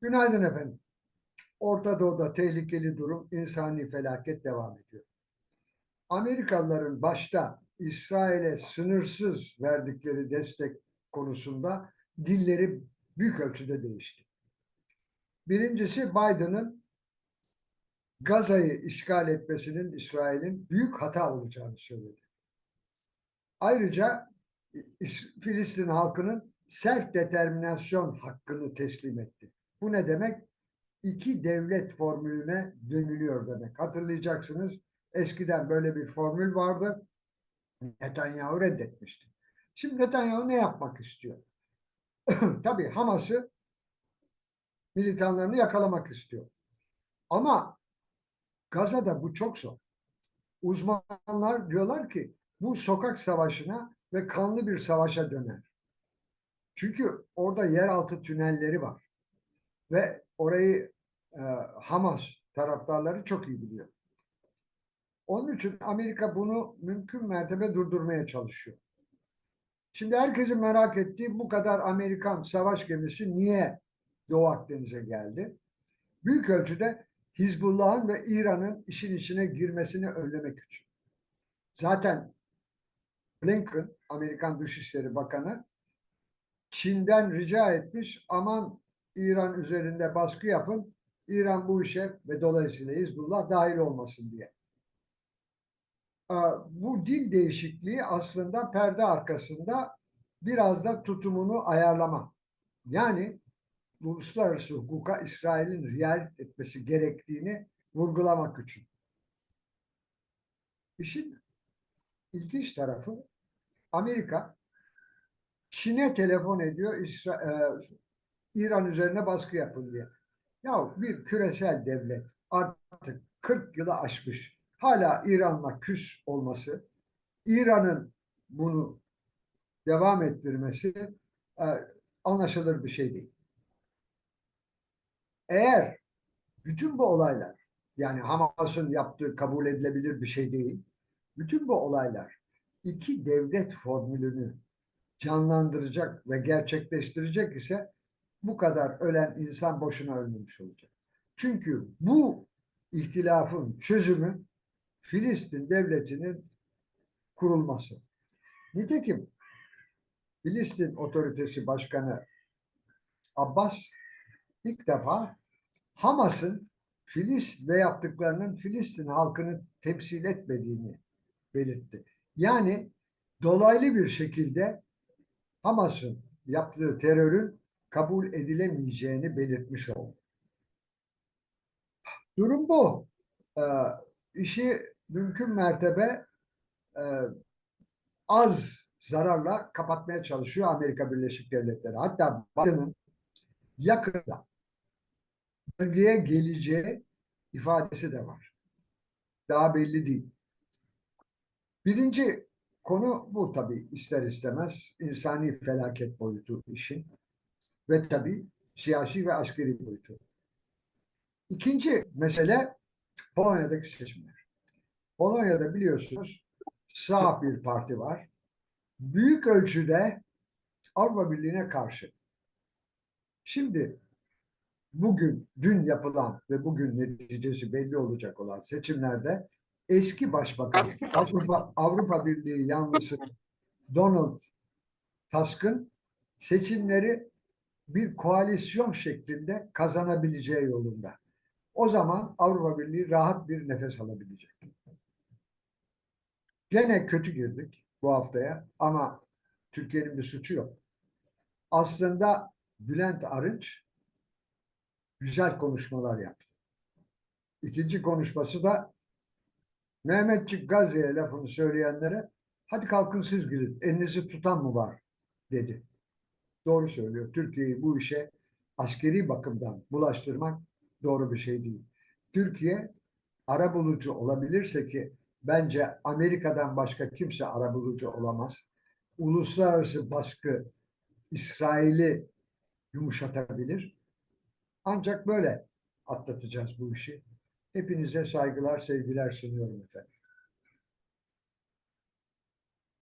Günaydın efendim. Orta Doğu'da tehlikeli durum, insani felaket devam ediyor. Amerikalıların başta İsrail'e sınırsız verdikleri destek konusunda dilleri büyük ölçüde değişti. Birincisi Biden'ın Gaza'yı işgal etmesinin İsrail'in büyük hata olacağını söyledi. Ayrıca İs- Filistin halkının self determinasyon hakkını teslim etti. Bu ne demek? İki devlet formülüne dönülüyor demek. Hatırlayacaksınız eskiden böyle bir formül vardı. Netanyahu reddetmişti. Şimdi Netanyahu ne yapmak istiyor? Tabii Hamas'ı militanlarını yakalamak istiyor. Ama Gaza'da bu çok zor. Uzmanlar diyorlar ki bu sokak savaşına ve kanlı bir savaşa döner. Çünkü orada yeraltı tünelleri var. Ve orayı e, Hamas taraftarları çok iyi biliyor. Onun için Amerika bunu mümkün mertebe durdurmaya çalışıyor. Şimdi herkesin merak ettiği bu kadar Amerikan savaş gemisi niye Doğu Akdeniz'e geldi? Büyük ölçüde Hizbullah'ın ve İran'ın işin içine girmesini önlemek için. Zaten Blinken, Amerikan Dışişleri Bakanı, Çin'den rica etmiş aman İran üzerinde baskı yapın. İran bu işe ve dolayısıyla Hizbullah dahil olmasın diye. Bu dil değişikliği aslında perde arkasında biraz da tutumunu ayarlama. Yani uluslararası hukuka İsrail'in riayet etmesi gerektiğini vurgulamak için. İşin ilginç tarafı Amerika Çin'e telefon ediyor İsra- e, İran üzerine baskı yapın diye. Ya bir küresel devlet artık 40 yılı aşmış. Hala İran'la küs olması, İran'ın bunu devam ettirmesi e, anlaşılır bir şey değil. Eğer bütün bu olaylar yani Hamas'ın yaptığı kabul edilebilir bir şey değil. Bütün bu olaylar iki devlet formülünü canlandıracak ve gerçekleştirecek ise bu kadar ölen insan boşuna ölmemiş olacak. Çünkü bu ihtilafın çözümü Filistin devletinin kurulması. Nitekim Filistin Otoritesi Başkanı Abbas ilk defa Hamas'ın Filistin ve yaptıklarının Filistin halkını temsil etmediğini belirtti. Yani dolaylı bir şekilde Hamas'ın yaptığı terörün kabul edilemeyeceğini belirtmiş oldu. Durum bu. Ee, işi mümkün mertebe e, az zararla kapatmaya çalışıyor Amerika Birleşik Devletleri. Hatta Biden'ın yakında bölgeye geleceği ifadesi de var. Daha belli değil. Birinci konu bu tabii ister istemez insani felaket boyutu işin ve tabii siyasi ve askeri boyutu. İkinci mesele Polonya'daki seçimler. Polonya'da biliyorsunuz sağ bir parti var. Büyük ölçüde Avrupa Birliği'ne karşı. Şimdi bugün, dün yapılan ve bugün neticesi belli olacak olan seçimlerde eski başbakan Avrupa, Avrupa Birliği yanlısı Donald Tusk'ın seçimleri bir koalisyon şeklinde kazanabileceği yolunda. O zaman Avrupa Birliği rahat bir nefes alabilecek. Gene kötü girdik bu haftaya ama Türkiye'nin bir suçu yok. Aslında Bülent Arınç güzel konuşmalar yaptı. İkinci konuşması da Mehmetçik Gazze'ye lafını söyleyenlere hadi kalkın siz girin elinizi tutan mı var dedi. Doğru söylüyor. Türkiye'yi bu işe askeri bakımdan bulaştırmak doğru bir şey değil. Türkiye arabulucu olabilirse ki bence Amerika'dan başka kimse arabulucu olamaz. Uluslararası baskı İsrail'i yumuşatabilir. Ancak böyle atlatacağız bu işi. Hepinize saygılar, sevgiler sunuyorum efendim.